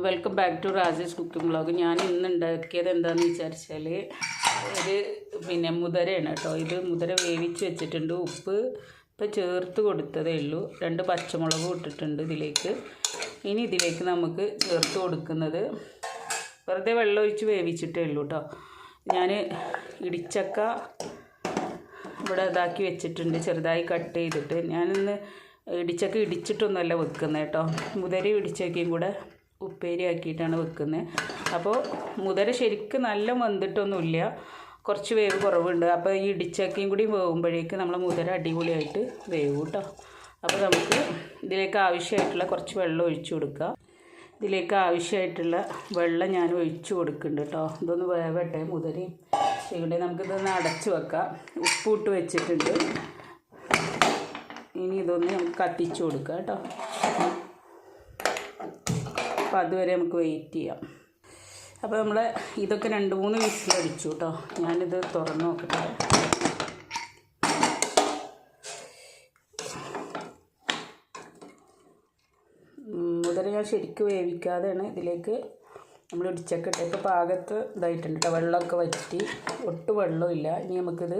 Welcome back to Rajesh cooking vlog ഞാൻ ഇന്ന് ഉണ്ടാക്കിയത് എന്താണെന്ന് വിചാരിച്ചാൽ ഒരു പിന്നെ മുതരയാണ് കേട്ടോ. ഇത് മുതര വേവിച്ച് വെച്ചിട്ടുണ്ട്. ഉപ്പ് ഇപ്പം ചേർത്ത് കൊടുത്തതേ ഉള്ളൂ. രണ്ട് പച്ചമുളകും ഇട്ടിട്ടുണ്ട് ഇതിലേക്ക്. ഇനി ഇതിലേക്ക് നമുക്ക് ചേർത്ത് കൊടുക്കുന്നത് വെറുതെ വെള്ളം ഒഴിച്ച് വേവിച്ചിട്ടേ ഉള്ളൂ കേട്ടോ. ഞാൻ ഇടിച്ചക്ക ഇവിടെ ഇതാക്കി വെച്ചിട്ടുണ്ട്. ചെറുതായി കട്ട് ചെയ്തിട്ട്. ഞാനിന്ന് ഇടിച്ചക്ക ഇടിച്ചിട്ടൊന്നുമല്ല വെക്കുന്നത് കേട്ടോ. മുതരി ഇടിച്ചക്കയും കൂടെ ഉപ്പേരി ആക്കിയിട്ടാണ് വെക്കുന്നത്. അപ്പോൾ മുതല ശരിക്കും നല്ല വന്നിട്ടൊന്നുമില്ല കുറച്ച് വേവ് കുറവുണ്ട്. അപ്പോൾ ഈ ഇടിച്ചക്കയും കൂടി വേവുമ്പോഴേക്ക് നമ്മൾ മുതല അടിപൊളിയായിട്ട് വേവും കേട്ടോ അപ്പോൾ നമുക്ക് ഇതിലേക്ക് ആവശ്യമായിട്ടുള്ള കുറച്ച് വെള്ളം ഒഴിച്ചു കൊടുക്കുക ഇതിലേക്ക് ആവശ്യമായിട്ടുള്ള വെള്ളം ഞാൻ ഒഴിച്ചു കൊടുക്കുന്നുണ്ട് കേട്ടോ. ഇതൊന്ന് വേവട്ടെ മുതലയും. ഇവിടെ നമുക്കിതൊന്ന് അടച്ചു വെക്കാം. ഉപ്പ് ഇട്ട് വെച്ചിട്ടുണ്ട്. ഇനി ഇതൊന്ന് നമുക്ക് കത്തിച്ചു കൊടുക്കാം കേട്ടോ. അപ്പോൾ അതുവരെ നമുക്ക് വെയിറ്റ് ചെയ്യാം. അപ്പോൾ നമ്മൾ ഇതൊക്കെ രണ്ട് മൂന്ന് വിസിലടിച്ചു കേട്ടോ ഞാനിത് തുറന്നു നോക്കട്ടെ. മുതൽ ഞാൻ ശരിക്കും വേവിക്കാതെയാണ് ഇതിലേക്ക് നമ്മൾ ഇടിച്ചൊക്കെ ഇപ്പോൾ പാകത്ത് ഇതായിട്ടുണ്ട് കേട്ടോ വെള്ളമൊക്കെ വറ്റി. ഒട്ടും വെള്ളമില്ല ഇനി നമുക്കിത്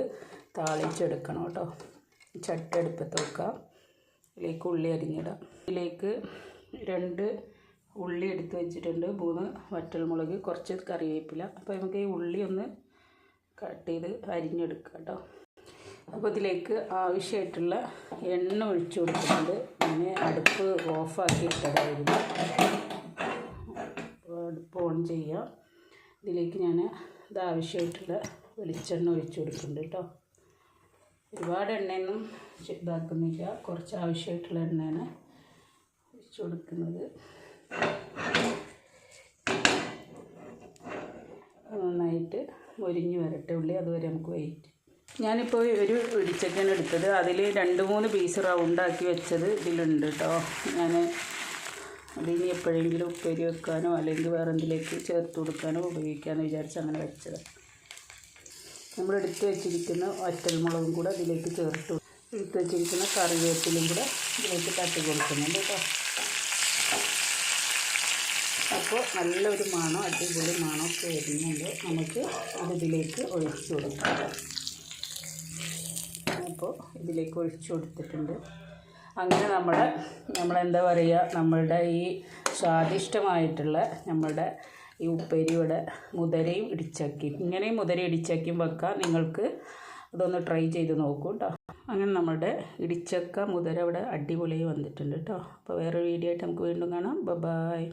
താളിച്ചെടുക്കണം കേട്ടോ ചട്ടി അടുപ്പത്ത് വെക്കാം. ഇതിലേക്ക് ഉള്ളി അരിഞ്ഞിടാം. ഇതിലേക്ക് രണ്ട് ഉള്ളി എടുത്ത് വെച്ചിട്ടുണ്ട്. മൂന്ന് വറ്റൽമുളക് കുറച്ച് കറിവേപ്പില. അപ്പോൾ നമുക്ക് ഈ ഉള്ളി ഒന്ന് കട്ട് ചെയ്ത് അരിഞ്ഞെടുക്കാം കേട്ടോ. അപ്പോൾ ഇതിലേക്ക് ആവശ്യമായിട്ടുള്ള എണ്ണ ഒഴിച്ചു കൊടുക്കുന്നുണ്ട്. ഞാൻ അടുപ്പ് ഓഫാക്കി ഇട്ടതായിരുന്നു അടുപ്പ് ഓൺ ചെയ്യാം. ഇതിലേക്ക് ഞാൻ ഇത് ആവശ്യമായിട്ടുള്ള വെളിച്ചെണ്ണ ഒഴിച്ചു കൊടുക്കുന്നുണ്ട് കേട്ടോ. ഒരുപാട് എണ്ണയൊന്നും ഇതാക്കുന്നില്ല. കുറച്ച് ആവശ്യമായിട്ടുള്ള എണ്ണയാണ് ഒഴിച്ചു കൊടുക്കുന്നത്. നന്നായിട്ട് ഒരിഞ്ഞ് വരട്ടെ ഉള്ളി അതുവരെ നമുക്ക് വെയിറ്റ് ഞാനിപ്പോൾ ഒരു ഇടിച്ചക്കൻ എടുത്തത്. അതിൽ രണ്ട് മൂന്ന് പീസ് റൗണ്ടാക്കി വെച്ചത് ഇതിലുണ്ട് കേട്ടോ ഞാൻ അതിനി എപ്പോഴെങ്കിലും ഉപ്പേരി വെക്കാനോ അല്ലെങ്കിൽ വേറെ എന്തിലേക്ക് ചേർത്ത് കൊടുക്കാനോ ഉപയോഗിക്കാമെന്ന് വിചാരിച്ച് അങ്ങനെ വെച്ചത്. നമ്മൾ എടുത്ത് വെച്ചിരിക്കുന്ന ഒറ്റൽമുളകും കൂടെ അതിലേക്ക് ചേർത്ത് എടുത്ത് വെച്ചിരിക്കുന്ന കറിവേപ്പിലും കൂടെ ഇതിലേക്ക് തട്ടി കൊടുക്കുന്നുണ്ട് കേട്ടോ അപ്പോൾ നല്ലൊരു മണം അടിപൊളി മണമൊക്കെ വരുന്നുണ്ട് നമുക്ക് അതിലേക്ക് ഒഴിച്ചു കൊടുക്കാം. അപ്പോൾ ഇതിലേക്ക് ഒഴിച്ചു കൊടുത്തിട്ടുണ്ട്. അങ്ങനെ നമ്മുടെ നമ്മളെന്താ പറയുക നമ്മളുടെ ഈ സ്വാദിഷ്ടമായിട്ടുള്ള നമ്മളുടെ ഈ ഉപ്പേരിയുടെ മുതരയും ഇടിച്ചാക്കി ഇങ്ങനെയും മുതര ഇടിച്ചാക്കിയും വെക്കാം. നിങ്ങൾക്ക് അതൊന്ന് ട്രൈ ചെയ്ത് നോക്കൂ കേട്ടോ. അങ്ങനെ നമ്മുടെ ഇടിച്ചക്ക മുതര ഇവിടെ അടിപൊളിയായി വന്നിട്ടുണ്ട് കേട്ടോ. അപ്പോൾ വേറൊരു വീഡിയോ ആയിട്ട് നമുക്ക് വീണ്ടും കാണാം. ബ ബായ്